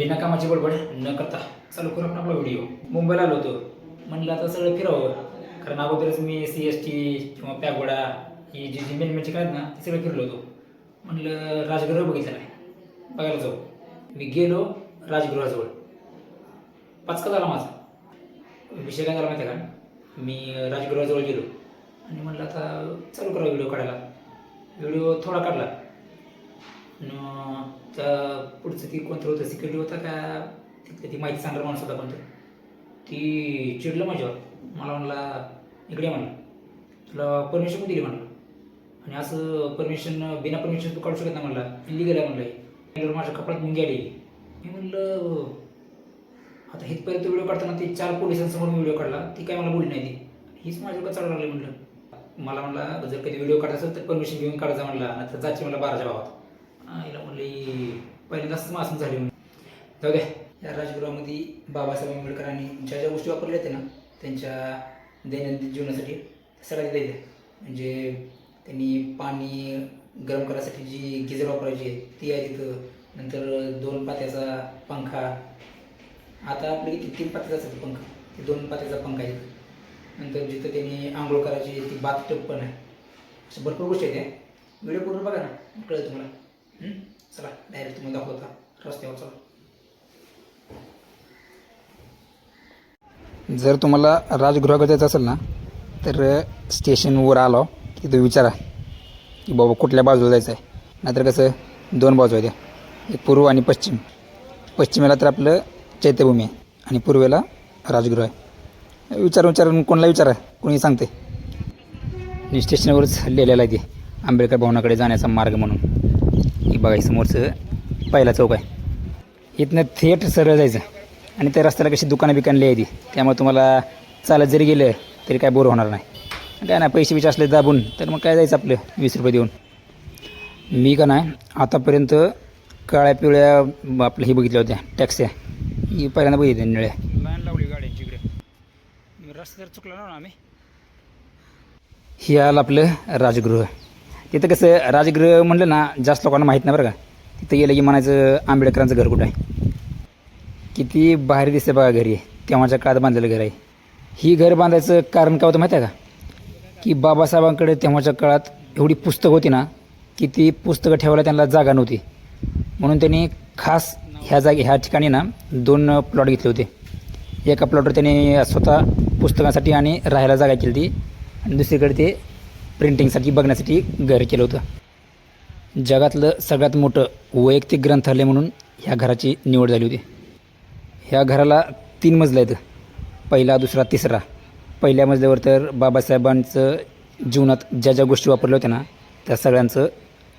बिना कामाची बडबड न करता चालू करू आपण आपला व्हिडिओ मुंबईला आलो होतो. म्हणलं आता सगळं फिरावं. कारण अगोदरच मी सी एस टी किंवा पॅगोडा ही जी जी मेन मेनची म्हणजे काय ना ते सगळं फिरलो होतो. म्हणलं राजगृह बघितलं नाही. बघायला जाऊ. मी गेलो राजगृहाजवळ. पाचका झाला माझा. विषय काय झाला माहिती आहे का? मी राजगृहाजवळ गेलो. आणि म्हणलं आता चालू करा व्हिडिओ काढायला. व्हिडिओ थोडा काढला. तर त्या पुढचं ती कोणतं होतं सिक्युरिटी होता का? तिथलं ती माहिती सांगणार माणूस होता कोणतं? ती चिडलं माझ्यावर. मला म्हणला इकडे म्हणलं. तुला परमिशन कोण दिली म्हणलं? आणि असं परमिशन बिना परमिशन तू काढू शकत नाही म्हणला. इलिगल आहे म्हणलं माझ्या कपड्यात मुंगी आली मी म्हणलं आता हितपर्यंत व्हिडिओ काढताना ती चार पोलिसांसमोर मी व्हिडिओ काढला. ती काय मला बोलली नाही ती. हीच माझ्या का चालू लागली म्हणलं? मला म्हणला जर कधी व्हिडिओ काढायचा असेल तर परमिशन घेऊन काढायचा म्हणला. तर जायची मला बाराच्या भावात हिला म्हणली पहिल्यांदाच मासून झाली म्हणून. जाऊ द्या या राजगृहामध्ये बाबासाहेब आंबेडकरांनी ज्या ज्या गोष्टी वापरल्या होत्या ना त्यांच्या दैनंदिन जीवनासाठी त्या सगळ्या म्हणजे त्यांनी पाणी गरम करायसाठी जी गिजर वापरायची आहे ती आहे तिथं. नंतर दोन पात्याचा पंखा. आता आपले किती? तीन पात्याचा असतात पंखा. ते दोन पात्याचा पंखा आहे. नंतर जिथं त्यांनी आंघोळ करायची ती बाथटब पण आहे. असं भरपूर गोष्टी आहेत त्या व्हिडिओ पूर्ण बघा ना कळलं तुम्हाला. चला डायरेक्ट तुम्हाला दाखवता. रस्त्यावर चला. जर तुम्हाला राजगृहाकडे जायचं असेल ना तर स्टेशनवर आलो की तुम्ही विचारा की बाबा कुठल्या बाजूला जायचं आहे नाहीतर कसं दोन बाजू आहेत त्या. एक पूर्व आणि पश्चिम. पश्चिमेला तर आपलं चैत्यभूमी आहे आणि पूर्वेला राजगृह आहे. विचार विचारून कोणाला विचारा कोणी सांगते स्टेशनवरच लिहिलेलं आहे ते आंबेडकर भवनाकडे जाण्याचा मार्ग म्हणून. ही बघा समोरचं पहिला चौक आहे. इथनं थेट सरळ जायचं. आणि त्या रस्त्याला कशी दुकानं बिकाणली आहे ती त्यामुळे तुम्हाला चालत जरी गेलं तरी काय बोर होणार नाही. काय नाही पैसे बिचे असले दाबून तर मग काय जायचं आपलं? वीस रुपये देऊन. मी का नाही आतापर्यंत काळ्या पिवळ्या आपल्या ही बघितल्या होत्या टॅक्स्या ही पहिल्यांदा बघितल्या निळ्या. लाईन लावली गाड्यांची इकडे रस्ता जर चुकला ना आम्ही. हे आलं आपलं राजगृह. तिथं कसं राजगृह म्हणलं ना जास्त लोकांना माहीत नाही बरं का. तिथं गेलं की म्हणायचं आंबेडकरांचं घर कुठं आहे? किती बाहेर दिसते बघा घरी. तेव्हाच्या काळात बांधलेलं घर आहे. ही घर बांधायचं कारण काय होतं माहिती आहे का? की बाबासाहेबांकडे तेव्हाच्या काळात एवढी पुस्तकं होती ना की ती पुस्तकं ठेवायला त्यांना जागा नव्हती. म्हणून त्यांनी खास ह्या जागे ह्या ठिकाणी ना दोन प्लॉट घेतले होते. एका प्लॉटवर त्यांनी स्वतः पुस्तकासाठी आणि राहायला जागा केली ती आणि दुसरीकडे ते प्रिंटिंगसाठी बघण्यासाठी घर केलं होतं. जगातलं सगळ्यात मोठं वैयक्तिक ग्रंथालय म्हणून ह्या घराची निवड झाली होती. ह्या घराला तीन मजल्या आहेत. पहिला दुसरा तिसरा. पहिल्या मजल्यावर तर बाबासाहेबांचं जीवनात ज्या ज्या गोष्टी वापरल्या होत्या ना त्या सगळ्यांचं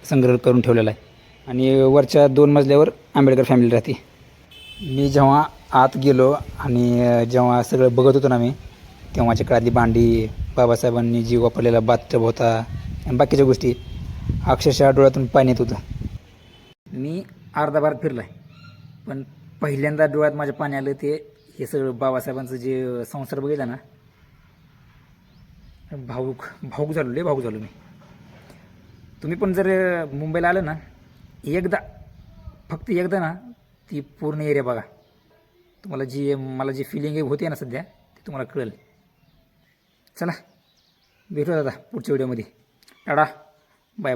संग्रह करून ठेवलेला आहे. आणि वरच्या दोन मजल्यावर आंबेडकर फॅमिली राहते. मी जेव्हा आत गेलो आणि जेव्हा सगळं बघत होतो ना मी तेव्हाच्या काळातली भांडी बाबासाहेबांनी जी वापरलेला बाथटब होता आणि बाकीच्या गोष्टी अक्षरशः डोळ्यातून पाणी येत होतं. मी अर्धा बार फिरला आहे पण पहिल्यांदा डोळ्यात माझ्या पाणी आलं ते हे सगळं बाबासाहेबांचं जे संसार बघितला ना भाऊक भाऊक झालो लय भाऊक झालो मी. तुम्ही पण जर मुंबईला आलं ना एकदा फक्त एकदा ना ती पूर्ण एरिया बघा. तुम्हाला जी मला जी फिलिंग होते ना सध्या ते तुम्हाला कळेल. चला भेटू दादा पुढच्या व्हिडिओमध्ये. Tata bye bye.